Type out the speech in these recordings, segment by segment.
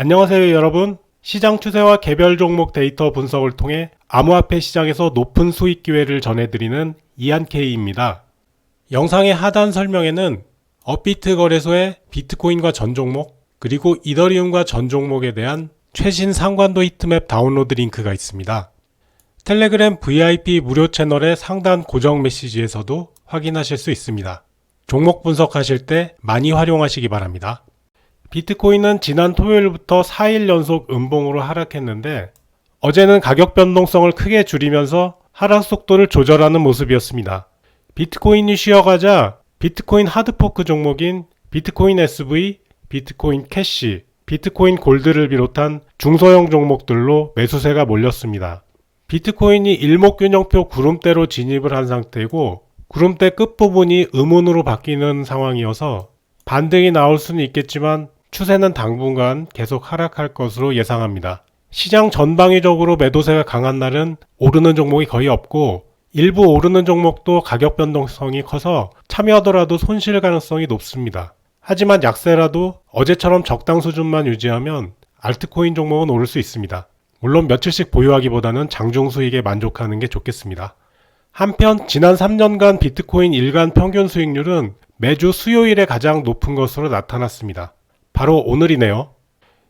안녕하세요 여러분. 시장 추세와 개별 종목 데이터 분석을 통해 암호화폐 시장에서 높은 수익 기회를 전해드리는 이한케이입니다. 영상의 하단 설명에는 업비트 거래소의 비트코인과 전 종목, 그리고 이더리움과 전 종목에 대한 최신 상관도 히트맵 다운로드 링크가 있습니다. 텔레그램 VIP 무료 채널의 상단 고정 메시지에서도 확인하실 수 있습니다. 종목 분석하실 때 많이 활용하시기 바랍니다. 비트코인은 지난 토요일부터 4일 연속 음봉으로 하락했는데 어제는 가격 변동성을 크게 줄이면서 하락 속도를 조절하는 모습이었습니다. 비트코인이 쉬어가자 비트코인 하드포크 종목인 비트코인 SV, 비트코인 캐시, 비트코인 골드를 비롯한 중소형 종목들로 매수세가 몰렸습니다. 비트코인이 일목균형표 구름대로 진입을 한 상태이고 구름대 끝부분이 음운으로 바뀌는 상황이어서 반등이 나올 수는 있겠지만 추세는 당분간 계속 하락할 것으로 예상합니다. 시장 전방위적으로 매도세가 강한 날은 오르는 종목이 거의 없고 일부 오르는 종목도 가격 변동성이 커서 참여하더라도 손실 가능성이 높습니다. 하지만 약세라도 어제처럼 적당 수준만 유지하면 알트코인 종목은 오를 수 있습니다. 물론 며칠씩 보유하기보다는 장중 수익에 만족하는 게 좋겠습니다. 한편 지난 3년간 비트코인 일간 평균 수익률은 매주 수요일에 가장 높은 것으로 나타났습니다. 바로 오늘이네요.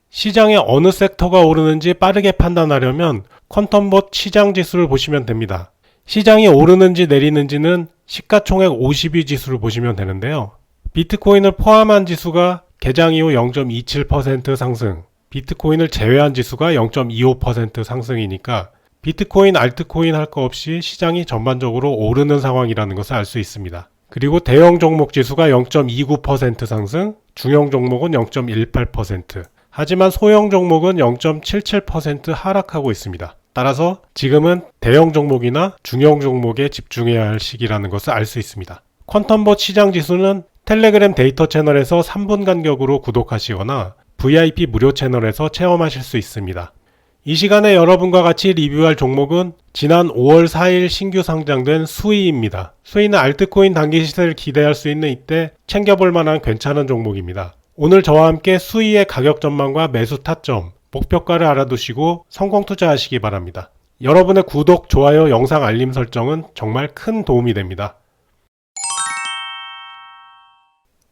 시장의 어느 섹터가 오르는지 빠르게 판단하려면 퀀텀봇 시장 지수를 보시면 됩니다. 시장이 오르는지 내리는지는 시가총액 50위 지수를 보시면 되는데요. 비트코인을 포함한 지수가 개장 이후 0.27% 상승, 비트코인을 제외한 지수가 0.25% 상승이니까 비트코인, 알트코인 할 거 없이 시장이 전반적으로 오르는 상황이라는 것을 알 수 있습니다. 그리고 대형 종목 지수가 0.29% 상승, 중형 종목은 0.18%, 하지만 소형 종목은 0.77% 하락하고 있습니다. 따라서 지금은 대형 종목이나 중형 종목에 집중해야 할 시기라는 것을 알 수 있습니다. 퀀텀봇 시장 지수는 텔레그램 데이터 채널에서 3분 간격으로 구독하시거나 VIP 무료 채널에서 체험하실 수 있습니다. 이 시간에 여러분과 같이 리뷰할 종목은 지난 5월 4일 신규 상장된 수이입니다. 수이는 알트코인 단기 시세를 기대할 수 있는 이때 챙겨볼 만한 괜찮은 종목입니다. 오늘 저와 함께 수이의 가격 전망과 매수 타점, 목표가를 알아두시고 성공 투자하시기 바랍니다. 여러분의 구독, 좋아요, 영상 알림 설정은 정말 큰 도움이 됩니다.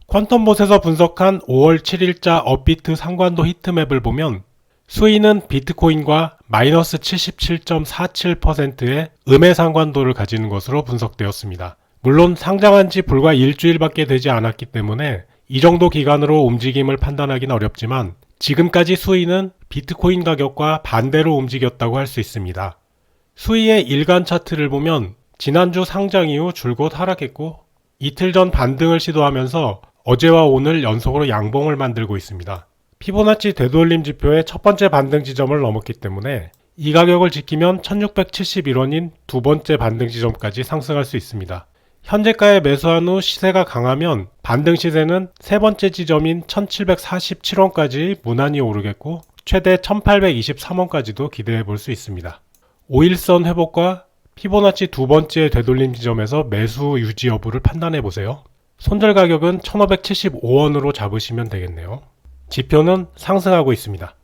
퀀텀봇에서 분석한 5월 7일자 업비트 상관도 히트맵을 보면 수위는 비트코인과 마이너스 77.47%의 음의 상관도를 가지는 것으로 분석되었습니다. 물론 상장한 지 불과 일주일밖에 되지 않았기 때문에 이 정도 기간으로 움직임을 판단하기는 어렵지만 지금까지 수위는 비트코인 가격과 반대로 움직였다고 할 수 있습니다. 수위의 일간 차트를 보면 지난주 상장 이후 줄곧 하락했고 이틀 전 반등을 시도하면서 어제와 오늘 연속으로 양봉을 만들고 있습니다. 피보나치 되돌림 지표의 첫 번째 반등 지점을 넘었기 때문에 이 가격을 지키면 1671원인 두 번째 반등 지점까지 상승할 수 있습니다. 현재가에 매수한 후 시세가 강하면 반등 시세는 세 번째 지점인 1747원까지 무난히 오르겠고 최대 1823원까지도 기대해 볼 수 있습니다. 5일선 회복과 피보나치 두 번째 되돌림 지점에서 매수 유지 여부를 판단해 보세요. 손절 가격은 1575원으로 잡으시면 되겠네요. 지표는 상승하고 있습니다.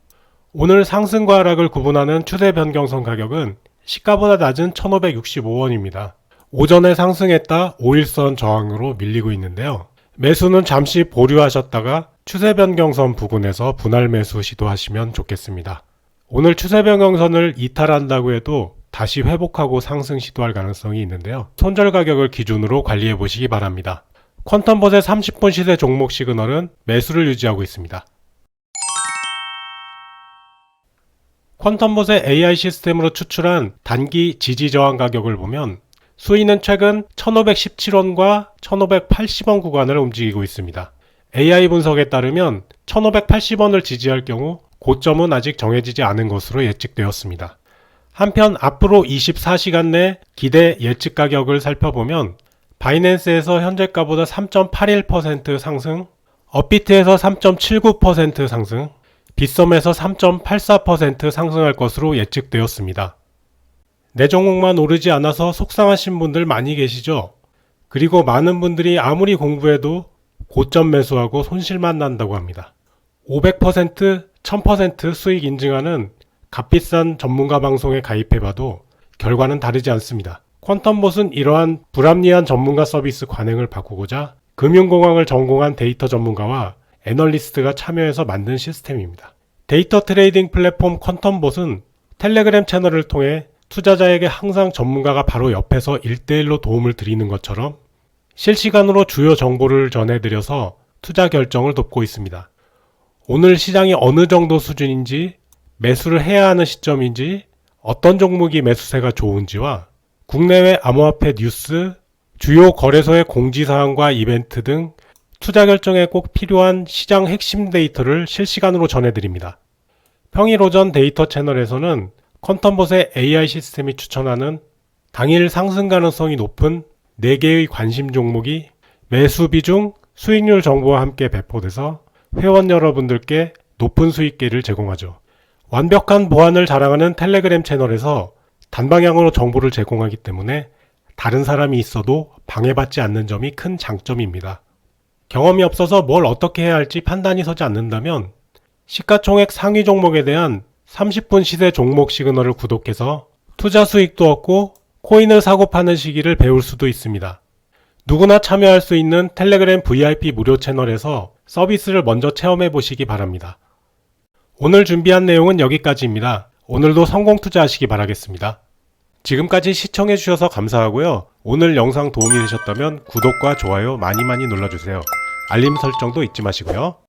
오늘 상승과 하락을 구분하는 추세 변경선 가격은 시가보다 낮은 1565원입니다. 오전에 상승했다 5일선 저항으로 밀리고 있는데요. 매수는 잠시 보류하셨다가 추세 변경선 부근에서 분할 매수 시도하시면 좋겠습니다. 오늘 추세 변경선을 이탈한다고 해도 다시 회복하고 상승 시도할 가능성이 있는데요. 손절 가격을 기준으로 관리해 보시기 바랍니다. 퀀텀봇의 30분 시세 종목 시그널은 매수를 유지하고 있습니다. 퀀텀봇의 AI 시스템으로 추출한 단기 지지 저항 가격을 보면 수위는 최근 1517원과 1580원 구간을 움직이고 있습니다. AI 분석에 따르면 1580원을 지지할 경우 고점은 아직 정해지지 않은 것으로 예측되었습니다. 한편 앞으로 24시간 내 기대 예측 가격을 살펴보면 바이낸스에서 현재가보다 3.81% 상승, 업비트에서 3.79% 상승, 빗썸에서 3.84% 상승할 것으로 예측되었습니다. 내 종목만 오르지 않아서 속상하신 분들 많이 계시죠? 그리고 많은 분들이 아무리 공부해도 고점 매수하고 손실만 난다고 합니다. 500% 1000% 수익 인증하는 값비싼 전문가 방송에 가입해봐도 결과는 다르지 않습니다. 퀀텀봇은 이러한 불합리한 전문가 서비스 관행을 바꾸고자 금융공학을 전공한 데이터 전문가와 애널리스트가 참여해서 만든 시스템입니다. 데이터 트레이딩 플랫폼 퀀텀봇은 텔레그램 채널을 통해 투자자에게 항상 전문가가 바로 옆에서 1대1로 도움을 드리는 것처럼 실시간으로 주요 정보를 전해드려서 투자 결정을 돕고 있습니다. 오늘 시장이 어느 정도 수준인지, 매수를 해야 하는 시점인지, 어떤 종목이 매수세가 좋은지와 국내외 암호화폐 뉴스, 주요 거래소의 공지사항과 이벤트 등 투자 결정에 꼭 필요한 시장 핵심 데이터를 실시간으로 전해드립니다. 평일 오전 데이터 채널에서는 컨텀봇의 AI 시스템이 추천하는 당일 상승 가능성이 높은 4개의 관심 종목이 매수 비중, 수익률 정보와 함께 배포돼서 회원 여러분들께 높은 수익계를 제공하죠. 완벽한 보안을 자랑하는 텔레그램 채널에서 단방향으로 정보를 제공하기 때문에 다른 사람이 있어도 방해받지 않는 점이 큰 장점입니다. 경험이 없어서 뭘 어떻게 해야 할지 판단이 서지 않는다면 시가총액 상위 종목에 대한 30분 시세 종목 시그널을 구독해서 투자 수익도 얻고 코인을 사고 파는 시기를 배울 수도 있습니다. 누구나 참여할 수 있는 텔레그램 VIP 무료 채널에서 서비스를 먼저 체험해 보시기 바랍니다. 오늘 준비한 내용은 여기까지입니다. 오늘도 성공 투자하시기 바라겠습니다. 지금까지 시청해 주셔서 감사하고요. 오늘 영상 도움이 되셨다면 구독과 좋아요 많이 많이 눌러주세요. 알림 설정도 잊지 마시고요.